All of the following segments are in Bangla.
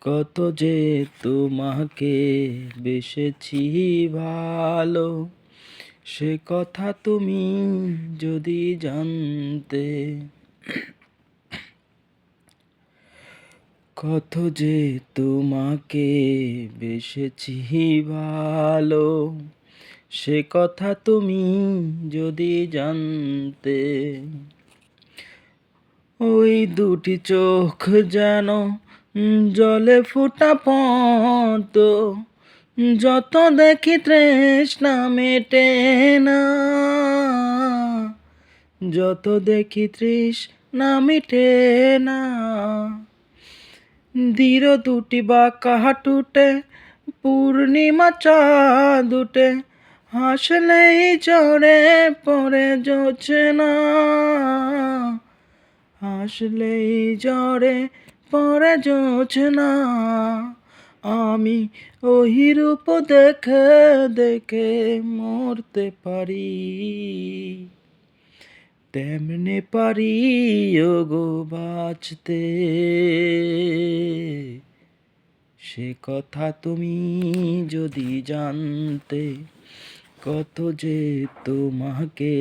কত যে তোমাকে বেসেছি ভালো, সে কথা তুমি যদি জানতে। কত যে তোমাকে বেসেছি ভালো, সে কথা তুমি যদি জানতে। ওই দুটি চোখ যেন জলে ফুটা পত যত দেখি তৃষ্ণা মেটে না। যত দেখি তৃষ্ণা মিটে না। ধীর দুটি বাঁকা হাঁটুটে পূর্ণিমা চাঁদ উঠে হাসলেই জড়ে পড়ে জোছে না হাসলেই জ্বরে পরে জোছে না আমি ওই রূপ দেখে দেখে মরতে পারি। তেমনে পারি গো বাঁচতে। সে কথা তুমি যদি জানতে, কত যে তোমাকে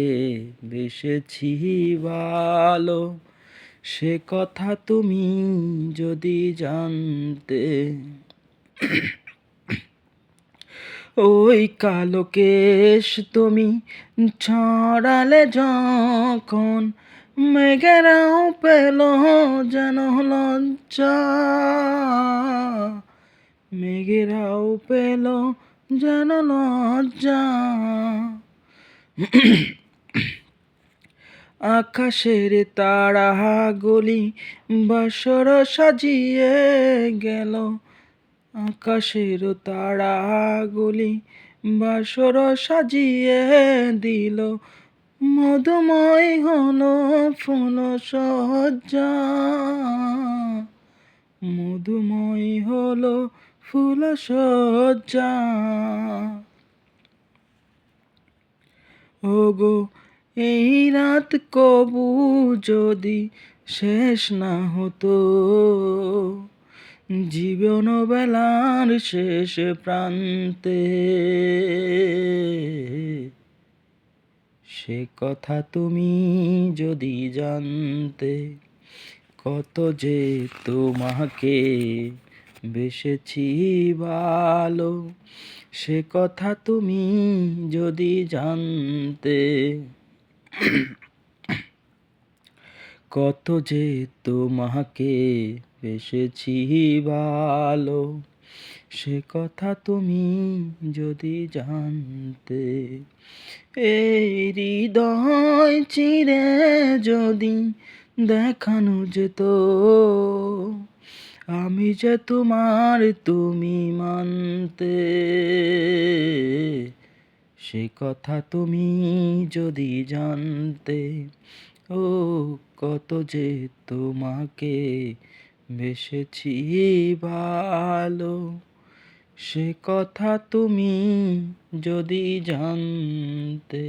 বেসেছি ভালো। সে কথা তুমি যদি জানতে। ওই কালো কেশ তুমি ছড়ালে যখন মেঘেরাও পেল যেন লজ্জা। মেঘেরাও পেল যেন লজ্জা। আকাশের তারা গলি বাসর সাজিয়ে গেল। আকাশের তারা গলি বাসর সাজিয়ে দিল। মধুময় হলো ফুল সজ্জা। মধুময় হল ফুল সজ্জা। ওগো এই রাত কবু যদি শেষ না হতো জীবন বেলার শেষ প্রান্তে সে কথা তুমি যদি জানতে, কত যে তোমাকে বেসেছি ভালো, সে কথা তুমি যদি জানতে কত যে তোমাকে বেসেছি ভালো, সে কথা তুমি যদি জানতে, এই হৃদয় চিরে যদি দেখানো যেত, আমি যে তোমার তুমি মানতে। সে কথা তুমি যদি জানতে, ও কত যে তোমাকে বেসেছি ভালো, সে কথা তুমি যদি জানতে